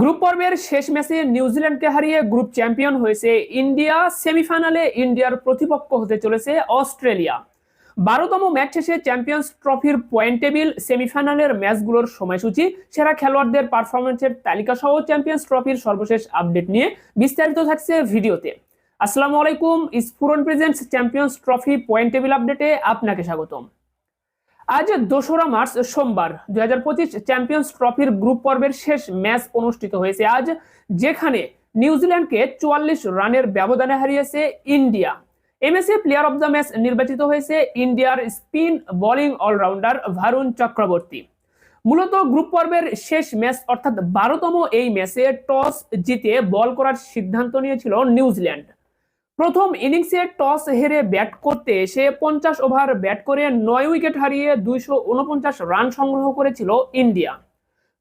Group পর্বের শেষ ম্যাচে নিউজিল্যান্ডকে হারিয়ে গ্রুপ চ্যাম্পিয়ন হয়েছে ইন্ডিয়া। সেমিফাইনালে ইন্ডিয়ার প্রতিপক্ষ হতে চলেছে অস্ট্রেলিয়া। বারোতম ম্যাচ শেষে চ্যাম্পিয়ন্স ট্রফির পয়েন্ট টেবিল, সেমিফাইনালের ম্যাচগুলোর সময়সূচি, সেরা খেলোয়াড়দের পারফরমেন্সের তালিকা সহ চ্যাম্পিয়ন্স ট্রফির সর্বশেষ আপডেট নিয়ে বিস্তারিত থাকছে ভিডিওতে। আসসালামু আলাইকুম Sphuran presents champions trophy point table আপডেটে আপনাকে স্বাগতম। আজ দোসরা মার্চ সোমবার দুই হাজার পঁচিশ চ্যাম্পিয়ন্স ট্রফির গ্রুপ পর্বের শেষ ম্যাচ অনুষ্ঠিত হয়েছে। আজ যেখানে নিউজিল্যান্ডকে চুয়াল্লিশ রানের ব্যবধানে হারিয়েছে ইন্ডিয়া। এম এমএসএ প্লেয়ার অব দ্য ম্যাচ নির্বাচিত হয়েছে ইন্ডিয়ার spin bowling allrounder Varun Chakravarthy. মূলত গ্রুপ পর্বের শেষ ম্যাচ অর্থাৎ বারোতম এই ম্যাচে টস জিতে বল করার সিদ্ধান্ত নিয়েছিল নিউজিল্যান্ড। প্রথম ইনিংসে টস হেরে ব্যাট করতে এসে পঞ্চাশ ওভার ব্যাট করে নয় উইকেট হারিয়ে দুইশো উনপঞ্চাশ রান সংগ্রহ করেছিল ইন্ডিয়া।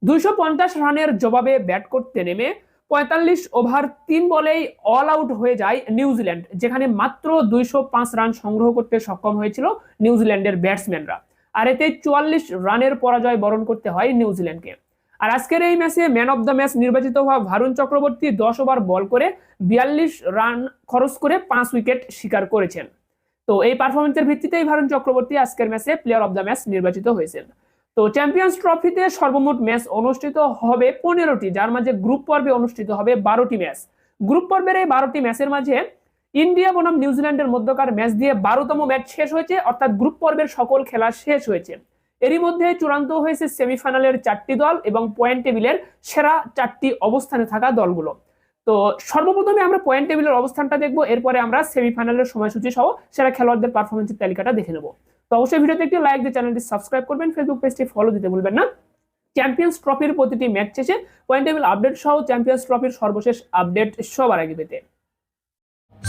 দুইশো পঞ্চাশ রানের জবাবে ব্যাট করতে নেমে পঁয়তাল্লিশ ওভার তিন বলেই অল আউট হয়ে যায় নিউজিল্যান্ড, যেখানে মাত্র দুইশো পাঁচ রান সংগ্রহ করতে সক্ষম হয়েছিল নিউজিল্যান্ডের ব্যাটসম্যানরা। আর এতে চুয়াল্লিশ রানের পরাজয় বরণ করতে হয় নিউজিল্যান্ডকে। আর আজকের এই ম্যাচে ম্যান অফ দ্য ম্যাচ নির্বাচিত হওয়া ভারুণ চক্রবর্তী দশ ওভার বল করে বিয়াল্লিশ রান খরচ করে পাঁচ উইকেট শিকার করেছেন। তো এই পারফরমেন্সের ভিত্তিতেই ভারুণ চক্রবর্তী আজকের ম্যাচে প্লেয়ার অফ দ্য ম্যাচ নির্বাচিত হয়েছেন। তো চ্যাম্পিয়ন্স ট্রফিতে সর্বমোট ম্যাচ অনুষ্ঠিত হবে পনেরোটি, যার মাঝে গ্রুপ পর্বে অনুষ্ঠিত হবে বারোটি ম্যাচ গ্রুপ পর্বের এই বারোটি ম্যাচের মাঝে ইন্ডিয়া বনাম নিউজিল্যান্ডের মধ্যকার ম্যাচ দিয়ে বারোতম ম্যাচ শেষ হয়েছে, অর্থাৎ গ্রুপ পর্বের সকল খেলা শেষ হয়েছে। এরই মধ্যে চূড়ান্ত হয়েছে সেমিফাইনালের চারটি দল এবং পয়েন্ট টেবিলের সেরা চারটি অবস্থানে থাকা দলগুলো। তো সর্বপ্রথমে আমরা পয়েন্ট টেবিলের অবস্থানটা দেখব, এরপরে আমরা সেমিফাইনালের সময়সূচি সহ সেরা খেলোয়াড়দের পারফরমেন্সের তালিকাটা দেখে নেব। তো অবশ্যই ভিডিওতে একটি লাইক দিয়ে চ্যানেলটি সাবস্ক্রাইব করবেন ফেসবুক পেজটি ফলো দিতে ভুলবেন না। চ্যাম্পিয়ন্স ট্রফির প্রতিটি ম্যাচ শেষে পয়েন্ট টেবিল আপডেট সহ চ্যাম্পিয়ন্স ট্রফির সর্বশেষ আপডেট সবার আগে পেতে।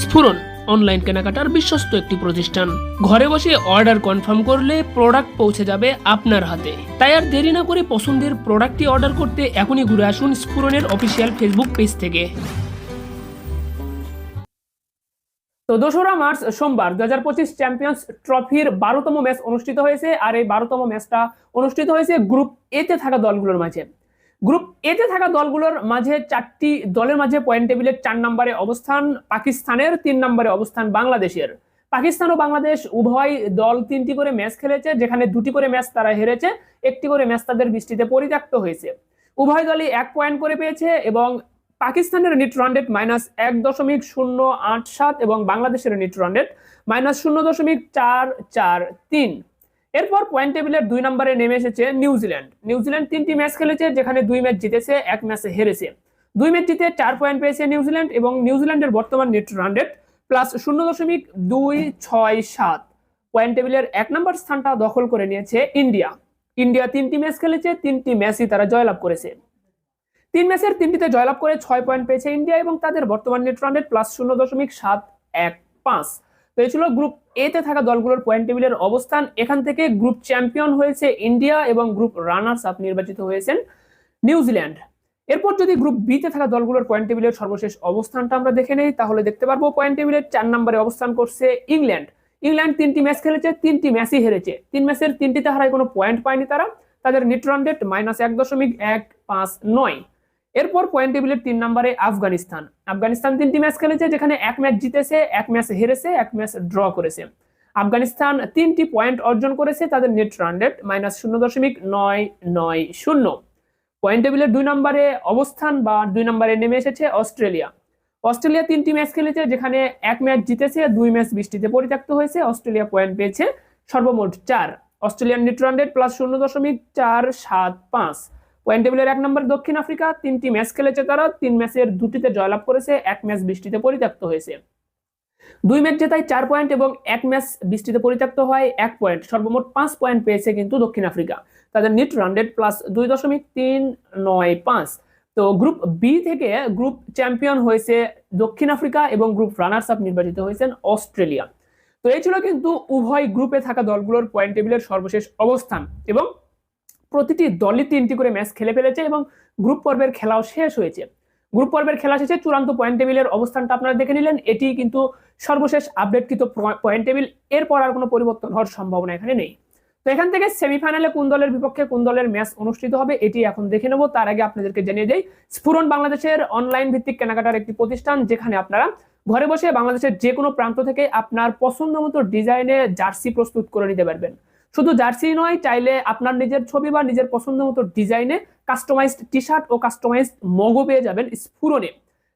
স্ফুরন অনলাইন কেনাকাটার বিশ্বস্ত একটি প্রতিষ্ঠান। ঘরে বসে অর্ডার কনফার্ম করলে প্রোডাক্ট পৌঁছে যাবে আপনার হাতে। তাই আর দেরি না করে পছন্দের প্রোডাক্টটি অর্ডার করতে এখনই ঘুরে আসুন স্ফুরনের অফিসিয়াল ফেসবুক পেজ থেকে। তো দোসরা মার্চ সোমবার দু হাজার পঁচিশ চ্যাম্পিয়ন্স ট্রফির বারোতম ম্যাচ অনুষ্ঠিত হয়েছে, আর এই বারোতম ম্যাচটা অনুষ্ঠিত হয়েছে গ্রুপ এতে থাকা দলগুলোর মাঝে। গ্রুপ এতে থাকা দলগুলোর মাঝে চারটি দলের মাঝে পয়েন্ট টেবিলের চার নম্বরে অবস্থান, পাকিস্তানের তিন নম্বরে অবস্থান বাংলাদেশের। পাকিস্তান ও বাংলাদেশ উভয় দল তিনটি করে ম্যাচ খেলেছে, যেখানে দুটি করে ম্যাচ তারা হেরেছে, একটি করে ম্যাচ তাদের বৃষ্টিতে পরিত্যক্ত হয়েছে। উভয় দলই এক পয়েন্ট করে পেয়েছে এবং পাকিস্তানের নিট রান রেট মাইনাস এক দশমিক শূন্য আট সাত এবং বাংলাদেশের নিট রান রেট মাইনাস শূন্য দশমিক চার চার তিন। এরপর পয়েন্ট টেবিলের দুই নম্বরে নেমে এসেছে নিউজিল্যান্ড নিউজিল্যান্ড তিনটি ম্যাচ খেলেছে, যেখানে দুই ম্যাচ জিতেছে, এক ম্যাচে হেরেছে। দুই ম্যাচ জিতে চার পয়েন্ট পেয়েছে নিউজিল্যান্ড এবং নিউজিল্যান্ডের বর্তমান নেট রান রেট প্লাস শূন্য দশমিক দুই ছয় সাত। পয়েন্ট টেবিলের এক নম্বর স্থানটা দখল করে নিয়েছে ইন্ডিয়া ইন্ডিয়া তিনটি ম্যাচ খেলেছে, তিনটি ম্যাচই তারা জয়লাভ করেছে। তিন ম্যাচের তিনটিতে জয়লাভ করে ছয় পয়েন্ট পেয়েছে ইন্ডিয়া এবং তাদের বর্তমান নেট রান রেট প্লাস শূন্য দশমিক সাত এক পাঁচ। তো এই ছিল গ্রুপ এতে থাকা দলগুলোর পয়েন্ট টেবিলের অবস্থান। এখান থেকে গ্রুপ চ্যাম্পিয়ন হয়েছে ইন্ডিয়া এবং গ্রুপ রানার্স আপ নির্বাচিত হয়েছেন নিউজিল্যান্ড এরপর যদি গ্রুপ বিতে থাকা দলগুলোর পয়েন্ট টেবিলের সর্বশেষ অবস্থানটা আমরা দেখে নেই, তাহলে দেখতে পারব পয়েন্ট টেবিলের চার নম্বরে অবস্থান করছে ইংল্যান্ড ইংল্যান্ড তিনটি ম্যাচ খেলেছে, তিনটি ম্যাচই হেরেছে। তিন ম্যাচের তিনটিতে হারায় কোনো পয়েন্ট পায়নি তারা। তাদের নেট রান রেট মাইনাস এক দশমিক এক পাঁচ নয়। এরপর পয়েন্ট টেবিলের তিন নম্বরে আফগানিস্তান। আফগানিস্তান তিনটি ম্যাচ খেলেছে, যেখানে এক ম্যাচ জিতেছে, এক ম্যাচ হেরেছে, এক ম্যাচ ড্র করেছে। আফগানিস্তান তিনটি পয়েন্ট অর্জন করেছে, তাদের নেট রান রেট মাইনাস শূন্য দশমিক নয় নয় শূন্য। পয়েন্ট টেবিলের দুই নম্বরে অবস্থান বা দুই নম্বরে নেমে এসেছে অস্ট্রেলিয়া। অস্ট্রেলিয়া তিনটি ম্যাচ খেলেছে, যেখানে এক ম্যাচ জিতেছে, দুই ম্যাচ বৃষ্টিতে পরিত্যক্ত হয়েছে। অস্ট্রেলিয়া পয়েন্ট পেয়েছে সর্বমোট চার। Australian net run rate plus শূন্য দশমিক চার সাত পাঁচ। পয়েন্ট টেবিলের এক নম্বর দক্ষিণ আফ্রিকা তিনটি ম্যাচ খেলেছে তারা, তিন ম্যাচের দুটিতে জয়লাভ করেছে, এক ম্যাচ বৃষ্টিতে পরিত্যক্ত হয়েছে। দুই ম্যাচ জেতায় চার পয়েন্ট এবং এক ম্যাচ বৃষ্টিতে পরিত্যক্ত হয় এক পয়েন্ট। সর্বমোট পাঁচ পয়েন্ট পেয়েছে কিন্তু দক্ষিণ আফ্রিকা। তাদের নিট রানডেড প্লাস দুই দশমিক তিন নয় পাঁচ। তো গ্রুপ বি থেকে গ্রুপ চ্যাম্পিয়ন হয়েছে দক্ষিণ আফ্রিকা এবং গ্রুপ রানার্স আপ নির্বাচিত হয়েছেন অস্ট্রেলিয়া। তো এই ছিল কিন্তু উভয় গ্রুপে থাকা দলগুলোর পয়েন্ট টেবিলের সর্বশেষ অবস্থান এবং প্রতিটি দলই তিনটি করে ম্যাচ খেলে ফেলেছে এবং গ্রুপ পর্বের খেলাও শেষ হয়েছে। গ্রুপ পর্বের খেলা শেষে চূড়ান্ত পয়েন্ট টেবিলের অবস্থানটা আপনারা দেখে নিলেন। এটি কিন্তু সর্বশেষ আপডেটকৃত পয়েন্ট টেবিল এরপর আর কোনো পরিবর্তন হওয়ার সম্ভাবনা এখানে নেই। তো এখান থেকে সেমিফাইনালে কোন দলের বিপক্ষে কোন দলের ম্যাচ অনুষ্ঠিত হবে, এটি এখন দেখে নেব। তার আগে আপনাদেরকে জানিয়ে দেই, স্ফুরন বাংলাদেশের অনলাইন ভিত্তিক কেনাকাটার একটি প্রতিষ্ঠান যেখানে আপনারা ঘরে বসে বাংলাদেশের যে কোনো প্রান্ত থেকে আপনার পছন্দ মতো ডিজাইনে জার্সি প্রস্তুত করে নিতে পারবেন। শুধু জার্সি নয়, চাইলে আপনার নিজের ছবি বা নিজের পছন্দ মতো ডিজাইনে কাস্টমাইজড টি শার্ট ও কাস্টমাইজড মগো পেয়ে যাবেন স্ফুরনে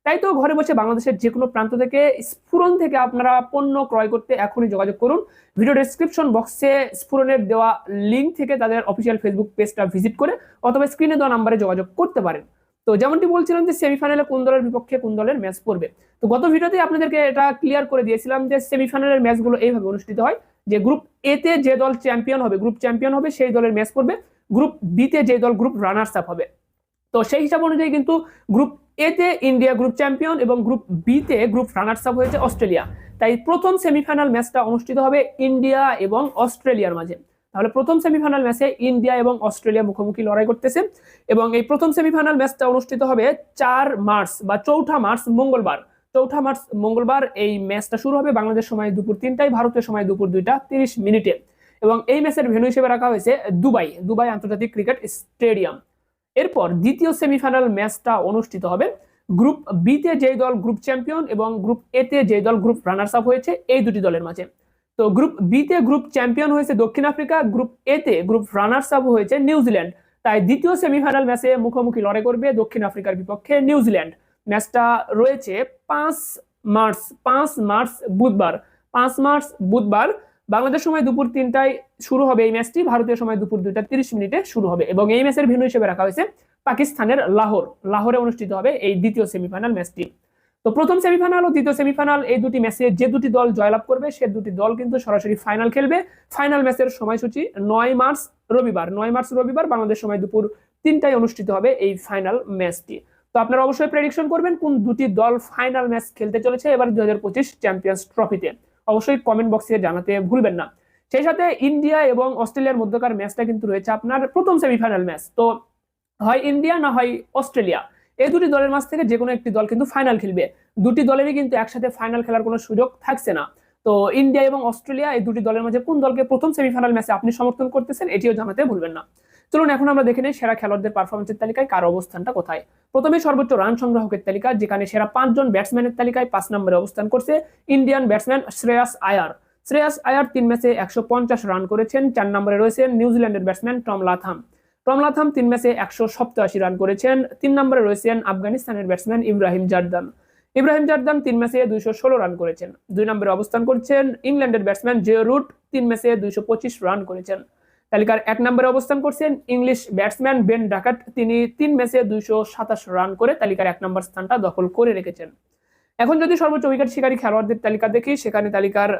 তাই তো ঘরে বসে বাংলাদেশের যে কোনো প্রান্ত থেকে স্ফুরন থেকে আপনারা পণ্য ক্রয় করতে এখনই যোগাযোগ করুন। ভিডিও ডেসক্রিপশন বক্সে স্ফুরনের দেওয়া লিঙ্ক থেকে তাদের অফিসিয়াল ফেসবুক পেজটা ভিজিট করে অথবা স্ক্রিনে দেওয়া নাম্বারে যোগাযোগ করতে পারেন। তো যেমনটি বলছিলাম যে সেমিফাইনালে কোন দলের বিপক্ষে কোন দলের ম্যাচ পড়বে। তো গত ভিডিওতে আপনাদেরকে এটা ক্লিয়ার করে দিয়েছিলাম যে সেমিফাইনালের ম্যাচগুলো এইভাবে অনুষ্ঠিত হয়। যে গ্রুপ এ তে যে দল চ্যাম্পিয়ন হবে গ্রুপ চ্যাম্পিয়ন হবে, সেই দলের ম্যাচ পড়বে গ্রুপ বি তে যে দল গ্রুপ রানার্স আপ হবে। তো সেই হিসাব অনুযায়ী কিন্তু গ্রুপ এ তে ইন্ডিয়া গ্রুপ চ্যাম্পিয়ন এবং গ্রুপ বি তে গ্রুপ রানার্স আপ হয়েছে অস্ট্রেলিয়া। তাই প্রথম সেমিফাইনাল ম্যাচটা অনুষ্ঠিত হবে ইন্ডিয়া এবং অস্ট্রেলিয়ার মাঝে। তাহলে প্রথম সেমিফাইনাল ম্যাচে ইন্ডিয়া এবং অস্ট্রেলিয়া মুখোমুখি লড়াই করতেছে এবং এই প্রথম সেমিফাইনাল ম্যাচটা অনুষ্ঠিত হবে চার মার্চ বা চৌঠা মার্চ মঙ্গলবার। চৌঠা মার্চ, মঙ্গলবার এই ম্যাচটা শুরু হবে বাংলাদেশ সময় দুপুর তিনটায়, ভারতের সময় দুপুর দুইটা তিরিশ মিনিটে। এবং এই ম্যাচের ভেন্যু হিসেবে রাখা হয়েছে দুবাই দুবাই আন্তর্জাতিক ক্রিকেট স্টেডিয়াম। এরপর দ্বিতীয় সেমিফাইনাল ম্যাচটা অনুষ্ঠিত হবে। গ্রুপ বি তে যেই দল গ্রুপ চ্যাম্পিয়ন এবং গ্রুপ এ তে যেই দল গ্রুপ রানার্স আপ হয়েছে, এই দুটি দলের মাঝে। তো গ্রুপ বি তে গ্রুপ চ্যাম্পিয়ন হয়েছে দক্ষিণ আফ্রিকা, গ্রুপ এ তে গ্রুপ রানার্স আপ হয়েছে নিউজিল্যান্ড। তাই দ্বিতীয় সেমিফাইনাল ম্যাচে মুখোমুখি লড়াই করবে দক্ষিণ আফ্রিকার বিপক্ষে নিউজিল্যান্ড। ম্যাচটা রয়েছে পাঁচ মার্চ পাঁচ মার্চ বুধবার, পাঁচ মার্চ বুধবার বাংলাদেশ সময় দুপুর তিনটায় শুরু হবে এই ম্যাচটি, ভারতীয় সময় দুপুর দুইটা তিরিশ মিনিটে শুরু হবে এবং এই ম্যাচের ভেন্যু হিসেবে রাখা হয়েছে পাকিস্তানের লাহোর। লাহোরে অনুষ্ঠিত হবে এই দ্বিতীয় সেমিফাইনাল ম্যাচটি। তো প্রথম সেমিফাইনাল ও দ্বিতীয় সেমিফাইনাল এই দুটি ম্যাচে যে দুটি দল জয়লাভ করবে, সে দুটি দল কিন্তু সরাসরি ফাইনাল খেলবে। ফাইনাল ম্যাচের সময়সূচি নয় মার্চ রবিবার। নয় মার্চ রবিবার বাংলাদেশ সময় দুপুর তিনটায় অনুষ্ঠিত হবে এই ফাইনাল ম্যাচটি। আপনারা অবশ্যই প্রেডিকশন করবেন কোন দুটি দল ফাইনাল ম্যাচ খেলতে চলেছে এবার দুই হাজার পঁচিশ চ্যাম্পিয়ন্স ট্রফিতে অবশ্যই কমেন্ট বক্সে জানাতে ভুলবেন না। সেই সাথে ইন্ডিয়া এবং অস্ট্রেলিয়ার মধ্যকার ম্যাচটা কিন্তু রয়েছে আপনার প্রথম সেমিফাইনাল ম্যাচ তো হয় ইন্ডিয়া না হয় অস্ট্রেলিয়া এই দুটি দলের মাঝ থেকে যে কোনো একটি দল কিন্তু ফাইনাল খেলবে। দুটি দলেরই কিন্তু একসাথে ফাইনাল খেলার কোনো সুযোগ থাকছে না। তো ইন্ডিয়া এবং অস্ট্রেলিয়া এই দুটি দলের মাঝে কোন দলকে প্রথম সেমিফাইনাল ম্যাচে আপনি সমর্থন করতেছেন, এটিও জানাতে ভুলবেন না। চলুন, এখন আমরা দেখে নিই সেরা খেলোয়াড়দের পারফরমেন্সের তালিকায় কার অবস্থানটা কোথায়। প্রথমে সর্বোচ্চ রান সংগ্রাহকের তালিকা, যেখানে সেরা পাঁচজন ব্যাটসম্যানের তালিকায় পাঁচ নম্বরে অবস্থান করছে ইন্ডিয়ান ব্যাটসম্যান শ্রেয়াস আয়ার শ্রেয়াস আয়ার তিন ম্যাচে একশো পঞ্চাশ রান করেছেন, চার নম্বরে রয়েছেন নিউজিল্যান্ডের batsman Tom Latham Tom Latham তিন ম্যাচে একশো রান করেছেন, তিন নম্বরে রয়েছেন আফগানিস্তানের batsman Ibrahim Zadran Ibrahim Zadran তিন ম্যাচে দুইশো ষোলো রান করেছেন। দুই নম্বরে অবস্থান করছেন ইংল্যান্ডের ব্যাটসম্যান জে রুট তিন ম্যাচে দুইশো পঁচিশ রান করেছেন। তালিকার এক নম্বরে অবস্থান করছেন ইংলিশ ব্যাটসম্যান বেন ডাকাট তিনি তিন ম্যাচে দুইশো সাতাশ রান করে তালিকার এক নম্বর স্থানটা দখল করে রেখেছেন। এখন যদি সর্বোচ্চ উইকেট শিকারী খেলোয়াড়দের তালিকা দেখি, সেখানে তালিকার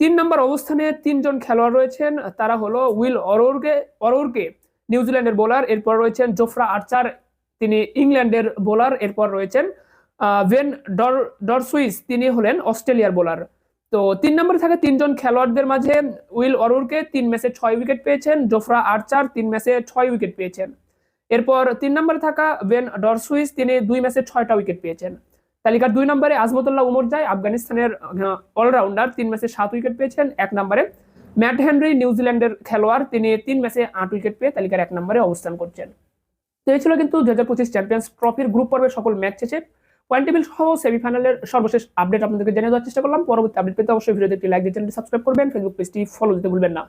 তিন নম্বর অবস্থানে তিনজন খেলোয়াড় রয়েছেন। তারা হলো উইল অরোরকে অরোরকে নিউজিল্যান্ডের বোলার, এরপর রয়েছেন জোফরা আর্চার, তিনি ইংল্যান্ডের বোলার, এরপর রয়েছেন ভেন ডর, ডরসুইস, তিনি হলেন অস্ট্রেলিয়ার বোলার। তো তিন নম্বরে থাকা তিনজন খেলোয়াড়দের মাঝে উইল অরুরকে তিন ম্যাচে ছয় উইকেট পেয়েছেন, জোফরা আর্চার তিন ম্যাচে ছয় উইকেট পেয়েছেন। এরপর তিন নম্বরে থাকা বেন ডরসুইস, তিনি দুই ম্যাচে ছয়টা উইকেট পেয়েছেন। তালিকার দুই নম্বরে আজমতুল্লাহ উমর যায়, আফগানিস্তানের অলরাউন্ডার, তিন ম্যাচে সাত উইকেট পেয়েছেন। এক নম্বরে ম্যাট হেনরি নিউজিল্যান্ডের খেলোয়াড়, তিনি তিন ম্যাচে আট উইকেট পেয়ে তালিকার এক নম্বরে অবস্থান করছেন। তো এই ছিল কিন্তু দু হাজার পঁচিশ চ্যাম্পিয়ন্স ট্রফির গ্রুপ পর্বের সকল ম্যাচ শেষে। পয়েন্ট টেবিল সহ সেমিফাইনালের সর্বশেষ আপডেট আপনাদেরকে জানিয়ে দেওয়ার চেষ্টা করলাম। পরবর্তী আপডেট পেতে অবশ্যই ভিডিওতে একটি লাইক দিয়ে চ্যানেলটি সাবস্ক্রাইব করবেন ফেসবুক পেজটি ফলো দিতে ভুলবেন না।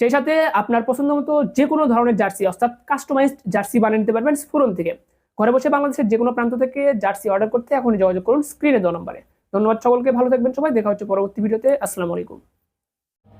সেই সাথে আপনার পছন্দ মতো যে কোনো ধরনের জার্সি, অর্থাৎ কাস্টমাইজড জার্সি বানিয়ে নিতে পারবেন স্ফুরন থেকে। ঘরে বসে বাংলাদেশের যে কোনো প্রান্ত থেকে জার্সি অর্ডার করতে এখনই যোগাযোগ করুন স্ক্রিনে দেওয়া নম্বরে। ধন্যবাদ সকলকে, ভালো থাকবেন সবাই, দেখা হচ্ছে পরবর্তী ভিডিওতে আসসালামু আলাইকুম।